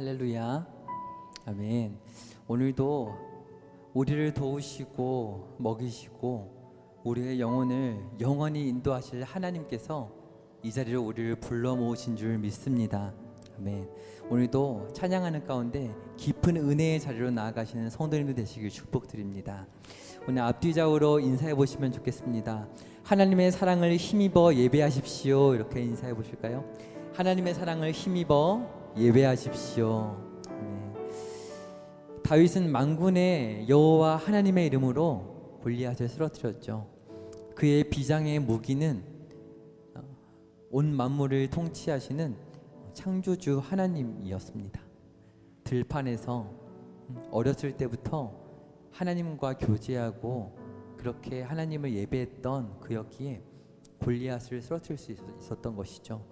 할렐루야. 아멘. 오늘도 우리를 도우시고 먹이시고 우리의 영혼을 영원히 인도하실 하나님께서 이 자리로 우리를 불러 모으신 줄 믿습니다. 아멘. 오늘도 찬양하는 가운데 깊은 은혜의 자리로 나아가시는 성도님들 되시길 축복드립니다. 오늘 앞뒤 좌우로 인사해 보시면 좋겠습니다. 하나님의 사랑을 힘입어 예배하십시오. 이렇게 인사해 보실까요? 하나님의 사랑을 힘입어 예배하십시오. 아멘. 다윗은 만군의 여호와 하나님의 이름으로 골리앗을 쓰러뜨렸죠. 그의 비장의 무기는 어, 온 만물을 통치하시는 창조주 하나님이었습니다. 들판에서 음, 어렸을 때부터 하나님과 교제하고 그렇게 하나님을 예배했던 그였기에 골리앗을 쓰러뜨릴 수 있- 있었던 것이죠.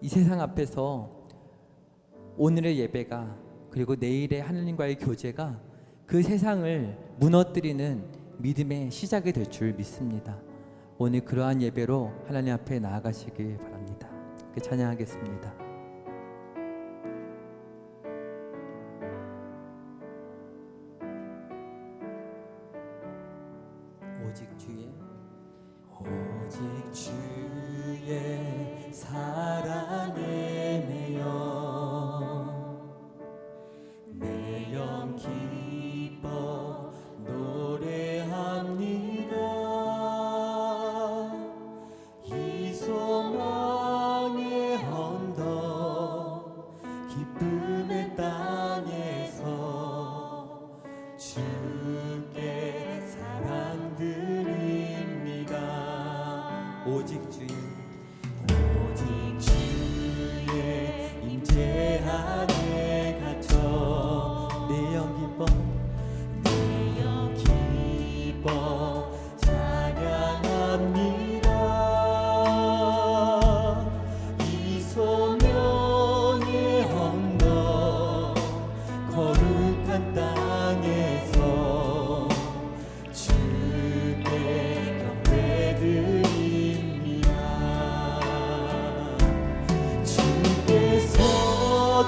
이 세상 앞에서 오늘의 예배가 그리고 내일의 하나님과의 교제가 그 세상을 무너뜨리는 믿음의 시작이 될 줄 믿습니다. 오늘 그러한 예배로 하나님 앞에 나아가시길 바랍니다. 그 찬양하겠습니다.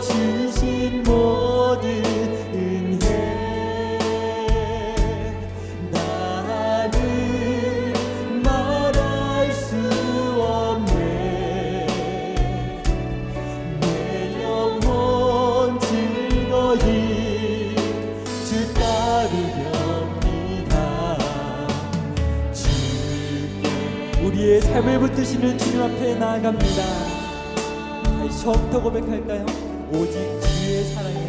주신 모든 은혜. 나는 말할 수 없네. 내 영혼 즐거이 주 따르렵니다. 주께 우리의 삶을 붙드시는 주님 앞에 나아갑니다. 다시 처음부터 고백할까요? 오직 주의 사랑이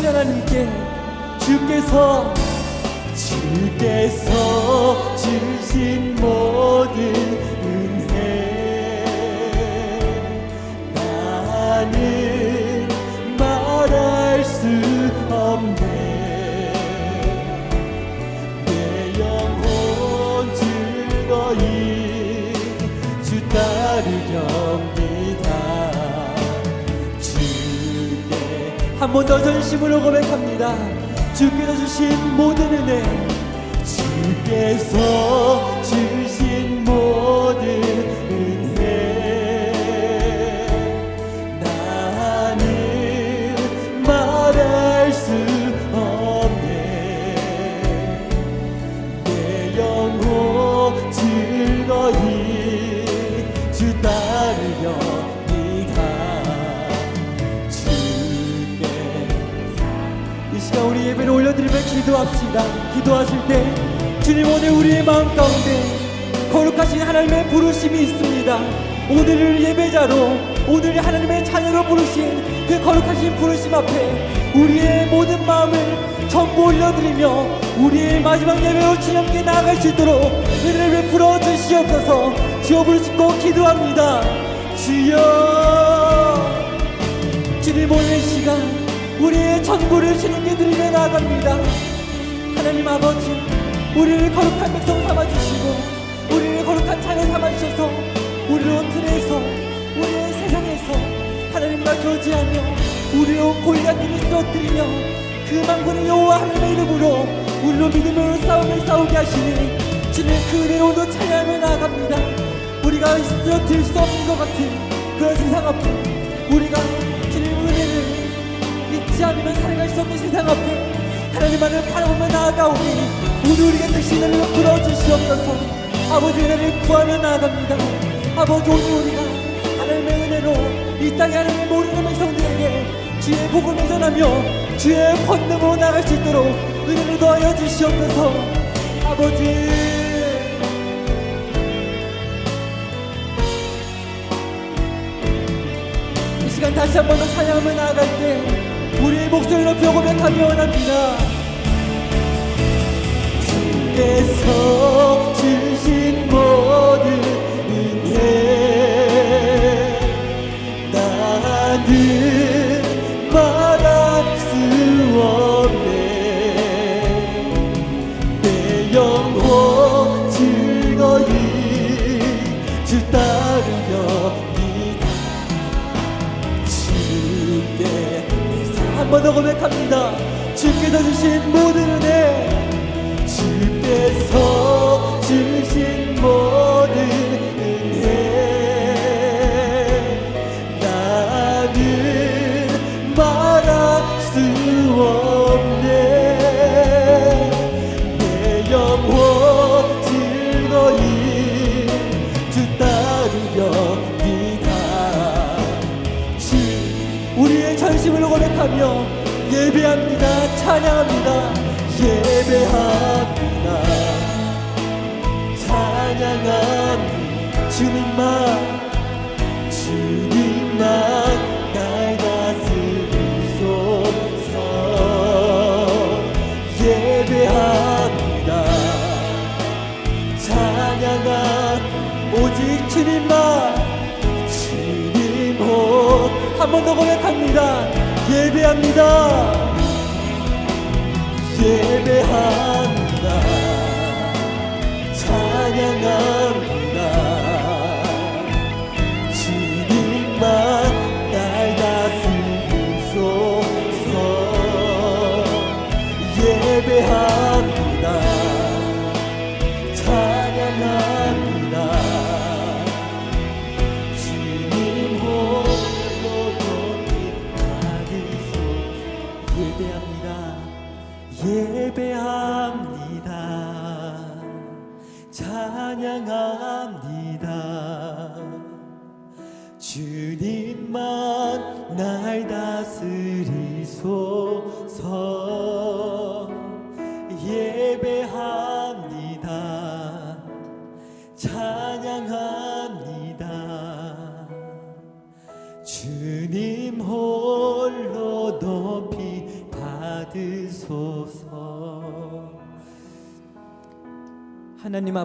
삼으신 하나님께 주께서 주께서 주신 모 한 번 더 전심으로 고백합니다. 주께서 주신 모든 은혜 주께서 주신 모든 은혜. 나는 말할 수 없네. 내 영혼 즐거이 주 따르렵 오늘 기도합시다. 기도하실 때 주님 오늘 우리의 마음 가운데 거룩하신 하나님의 부르심이 있습니다. 오늘을 예배자로 오늘 하나님의 자녀로 부르신 그 거룩하신 부르심 앞에 우리의 모든 마음을 전부 올려드리며 우리의 마지막 예배로 주님께 나아갈 수 있도록 은혜를 베풀어 주시옵소서 주여 부르짖고 기도합니다. 주여 주님 오늘 시간 우리의 전부를 주님께 드리며 나아갑니다. 하나님 아버지 우리를 거룩한 백성 삼아주시고 우리를 거룩한 자녀 삼아주셔서 우리로 틀에서 우리의 세상에서 하나님과 교제하며 우리로 골리앗들을 쓰러뜨리며 그 망군의 여호와 하나님의 이름으로 우리로 믿음으로 싸움을 싸우게 하시니 주님 그 은혜로도 찬양하며 나아갑니다. 우리가 쓰러뜨릴 수 없는 것 같은 그런 세상 앞에 우리가 잊지 않으면 살아갈 수 없는 세상 앞에 하나님만을 바라보며 나아가오니 오늘 우리가 다시 은혜를 풀어 주시옵소서 아버지 은혜를 구하며 나아갑니다. 아버지 오늘 우리가 하나님의 은혜로 이 땅에 하나님을 모르는 백성들에게 주의 복음을 전하며 주의 권능으로 나아갈 수 있도록 은혜를 더하여 주시옵소서. 아버지. 이 시간 다시 한 번더 찬양하며 나아갈 때 우리의 목소리를 높여 고백하기 원합니다. 주께서 주신 우리의 전심을 고백하며 예배합니다. 찬양합니다. 예배합니다. 찬양합니다. 주님만 주님만 번 더 고백합니다. 예배합니다. 예배합니다. 찬양합니다. 주님만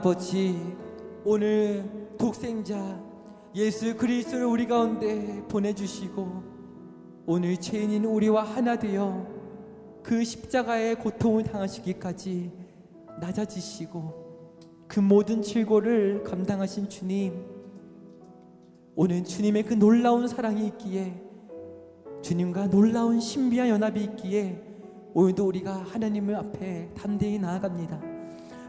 아버지 오늘 독생자 예수 그리스도를 우리 가운데 보내주시고 오늘 죄인인 우리와 하나 되어 그 십자가의 고통을 당하시기까지 낮아지시고 그 모든 질고를 감당하신 주님 오늘 주님의 그 놀라운 사랑이 있기에 주님과 놀라운 신비한 연합이 있기에 오늘도 우리가 하나님을 앞에 담대히 나아갑니다.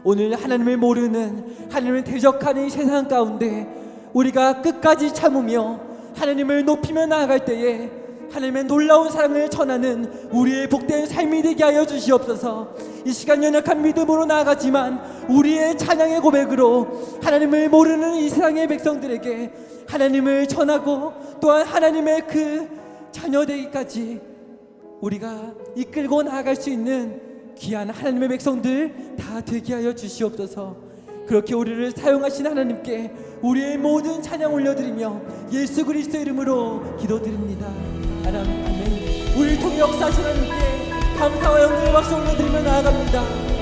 오늘 하나님을 모르는 하나님을 대적하는 이 세상 가운데 우리가 끝까지 참으며 하나님을 높이며 나아갈 때에 하나님의 놀라운 사랑을 전하는 우리의 복된 삶이 되게 하여 주시옵소서. 이 시간 연약한 믿음으로 나아가지만 우리의 찬양의 고백으로 하나님을 모르는 이 세상의 백성들에게 하나님을 전하고 또한 하나님의 그 자녀 되기까지 우리가 이끌고 나아갈 수 있는 귀한 하나님의 백성들 다 되게 하여 주시옵소서. 그렇게 우리를 사용하신 하나님께 우리의 모든 찬양 올려드리며 예수 그리스도 이름으로 기도드립니다. 하나님 아멘. 우리를 통해 역사하신 하나님께 감사와 영광의 박수 올려드리며 나아갑니다.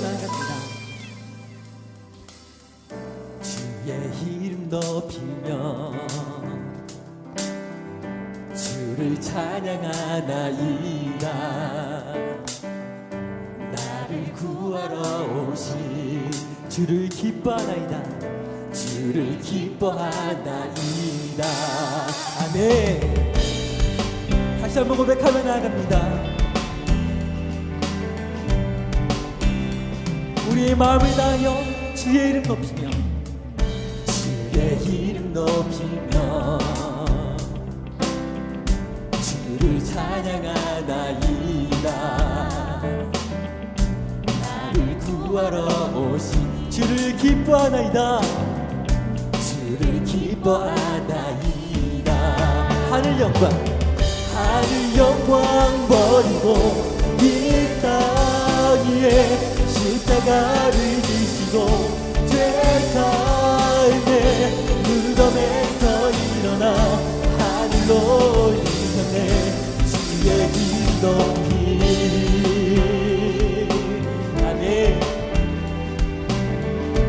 나아갑니다. 주의 이름 높이며 주를 찬양하나이다 나를 구하러 오신 주를 기뻐하나이다. 주를 기뻐하나이다 아멘. 다시 한번 고백하며 나아갑니다 우리의 마음을 다하여 주의 이름 높이며 주의 이름 높이며 주를 찬양하나이다 나를 구하러 오신 주를 기뻐하나이다. 주를 기뻐하나이다 하늘 영광 하늘 영광 버리고 이 땅 위에 십자가를 지시고 죄 삶의 무덤에서 일어나 하늘로 일으켰네. 주의 길 높이 아멘.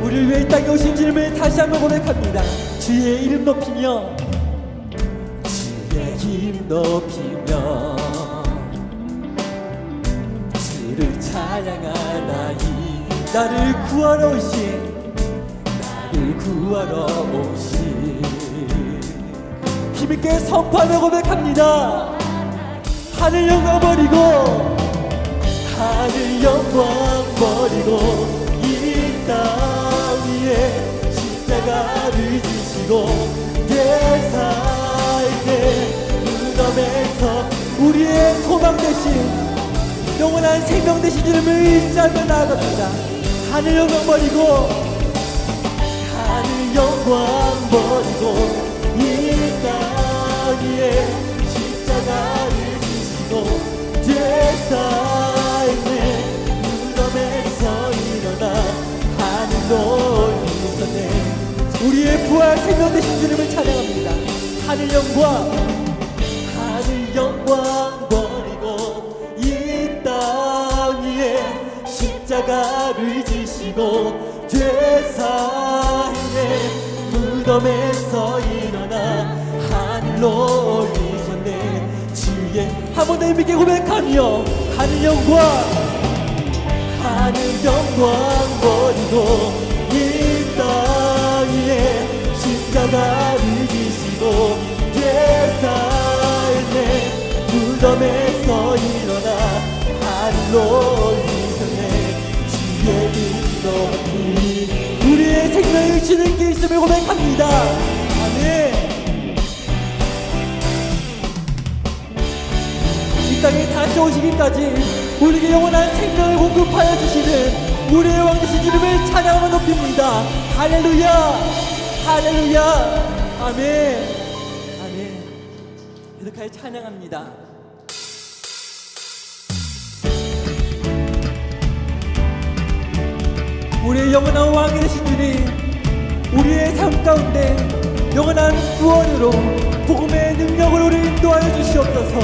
우리를 위해 이 땅에 오신 주님을 다시 한번 고백합니다. 주의 이름 높이며 주의 이름 높이며 찬양하나이 나를 구하러 오신 나를 구하러 오신. 힘있게 선포하며 고백합니다. 하늘 영광 버리고 하늘 영광 버리고 이 땅 위에 십자가를 지시고 내 삶의 무덤에서 우리의 소망 대신 영원한 생명 되신 주님을 의지하며 나아갑니다. 하늘 영광 버리고 하늘 영광 버리고 이땅 위에 십자가를 지시고 제 삶의 무덤에서 일어나 하늘로 일으켰네. 우리의 부활 생명 되신 주님을 찬양합니다. 하늘 영광 죄 삶의 무덤에서 일어나 하늘로 올리셨네. 주의 한번더 힘있게 고백하며 하늘 영광 하늘 영광 버리고 우리의 생명을 주님께 있음을 고백합니다 아멘 이 땅에 다시 오시기까지 우리에게 영원한 생명을 공급하여 주시는 우리의 왕 되신 주님을 찬양하며 높입니다. 할렐루야! 할렐루야! 아멘! 아멘! 계속하여 찬양합니다. 우리의 영원한 왕이 되신 주님, 우리의 삶 가운데 영원한 구원으로 복음의 능력으로 우리 인도하여 주시옵소서.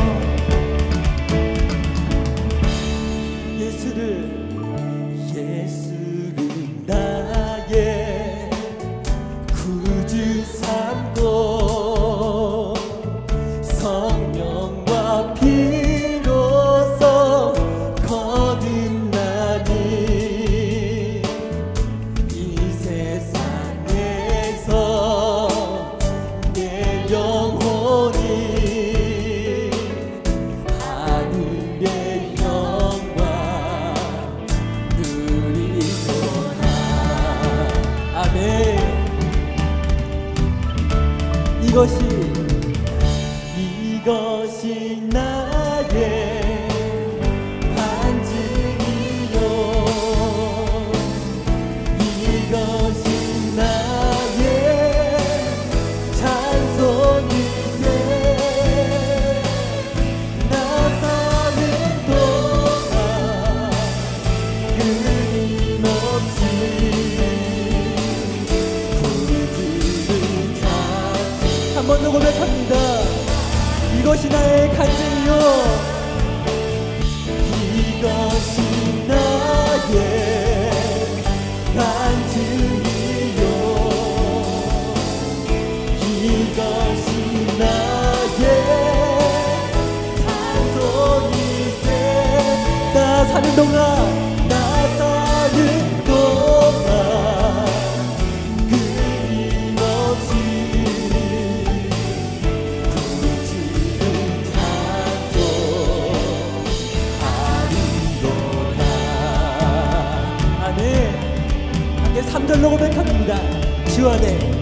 함께 3절로 고백합니다. 주 안에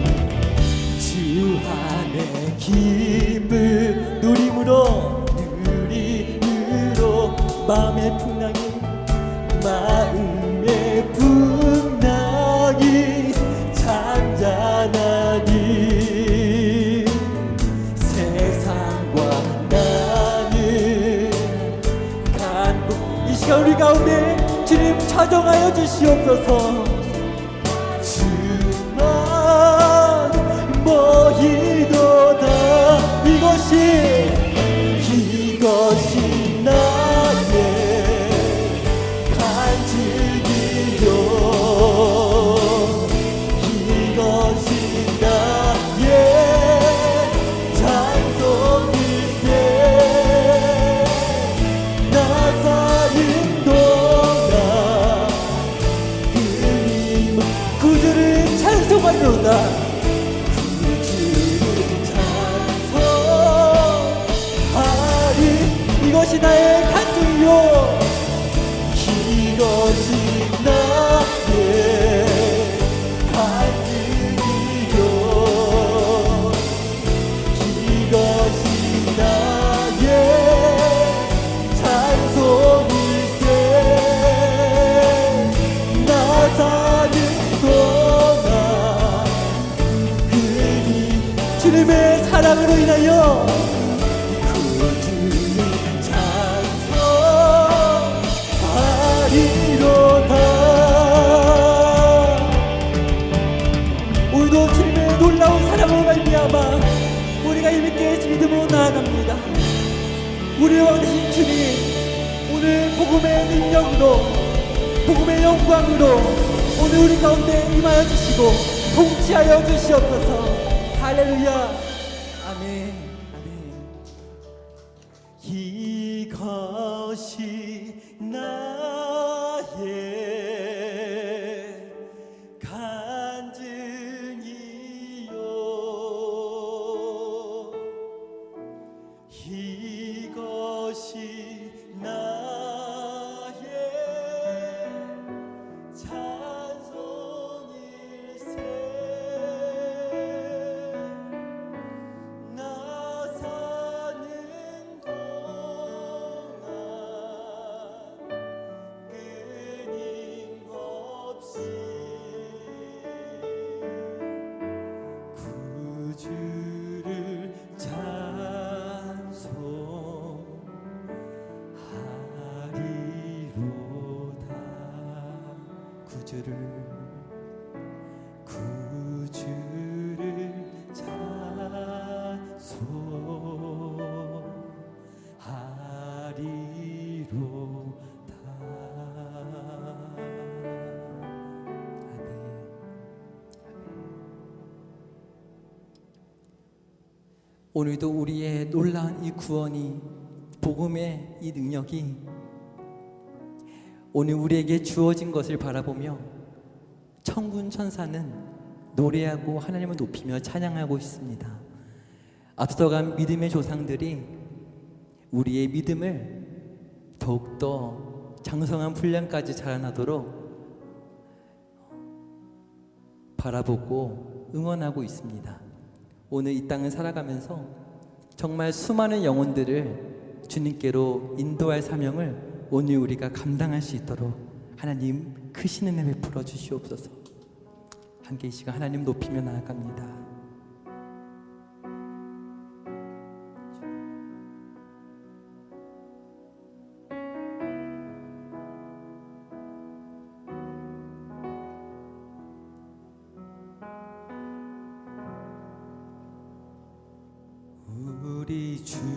주님의 사랑으로 인하여 구주를 찬송하리로다. 오늘도 주님의 놀라운 사랑으로 말미암아 우리가 힘있게 믿음으로 나아갑니다. 우리의 왕 되신 주님 오늘 복음의 능력으로 복음의 영광으로 오늘 우리 가운데 임하여 주시고 통치하여 주시옵소서 할렐루야. 아멘 아멘. 이것이 나의 간증이요. 이것이 나 오늘도 우리의 놀라운 이 구원이 복음의 이 능력이 오늘 우리에게 주어진 것을 바라보며 천군 천사는 노래하고 하나님을 높이며 찬양하고 있습니다. 앞서간 믿음의 조상들이 우리의 믿음을 더욱더 장성한 분량까지 자라나도록 바라보고 응원하고 있습니다. 오늘 이 땅을 살아가면서 정말 수많은 영혼들을 주님께로 인도할 사명을 오늘 우리가 감당할 수 있도록 하나님 크신 은혜 베풀어 주시옵소서. 함께 이 시간 하나님 높이며 나아갑니다. 우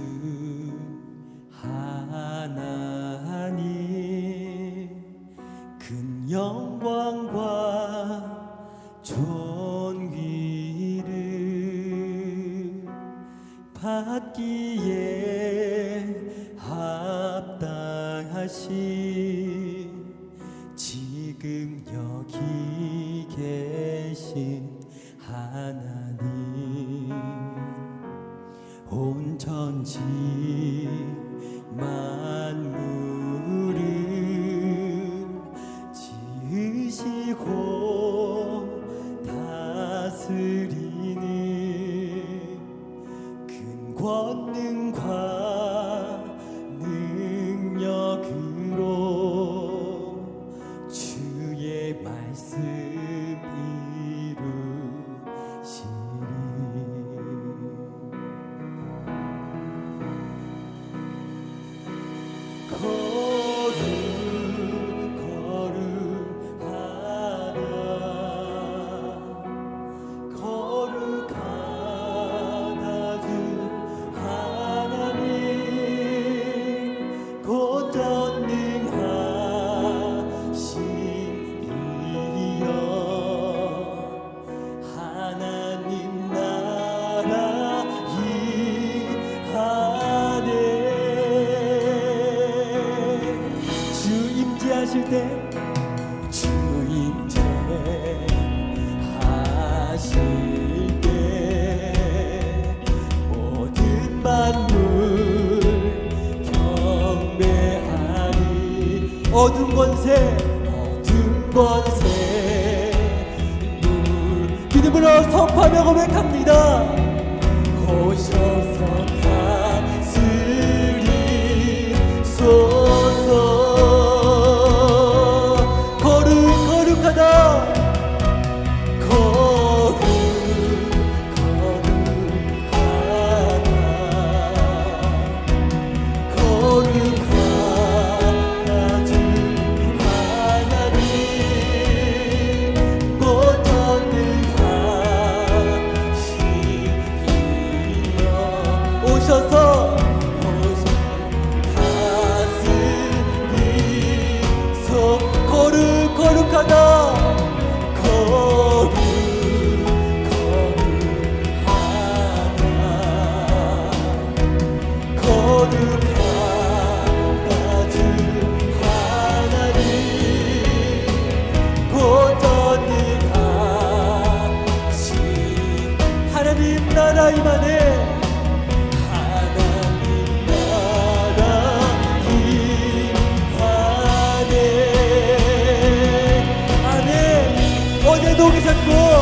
어제도 계셨고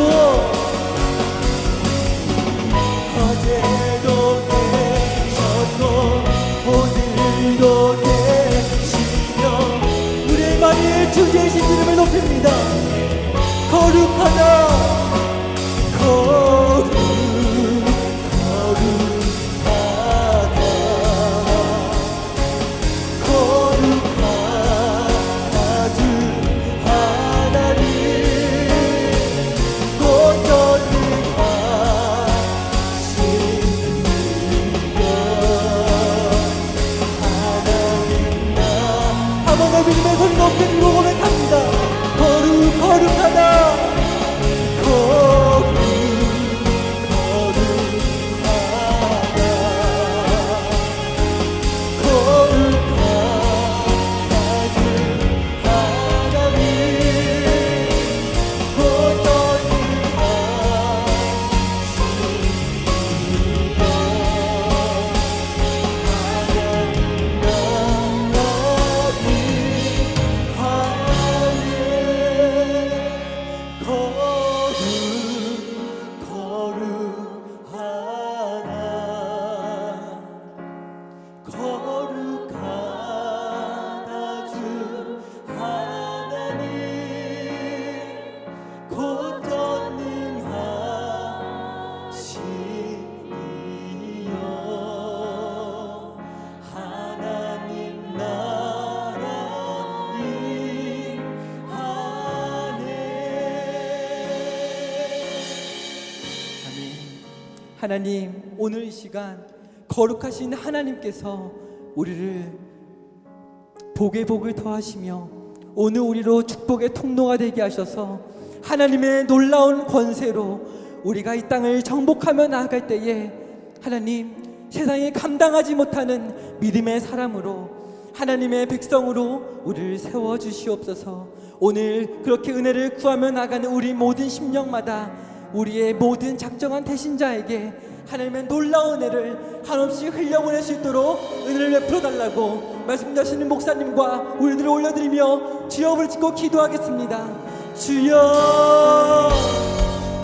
어 하나님 오늘 이 시간 거룩하신 하나님께서 우리를 복의 복을 더하시며 오늘 우리로 축복의 통로가 되게 하셔서 하나님의 놀라운 권세로 우리가 이 땅을 정복하며 나아갈 때에 하나님 세상에 감당하지 못하는 믿음의 사람으로 하나님의 백성으로 우리를 세워 주시옵소서. 오늘 그렇게 은혜를 구하며 나가는 우리 모든 심령마다 우리의 모든 작정한 대신자에게 하나님의 놀라운 은혜를 한없이 흘려보낼 수 있도록 은혜를 베풀어 달라고 말씀하시는 목사님과 우리들을 올려드리며 주여을 짓고 기도하겠습니다. 주여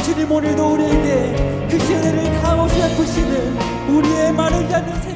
주님 오늘도 우리에게 그 은혜를 다함없이 베푸시는 우리의 않는 생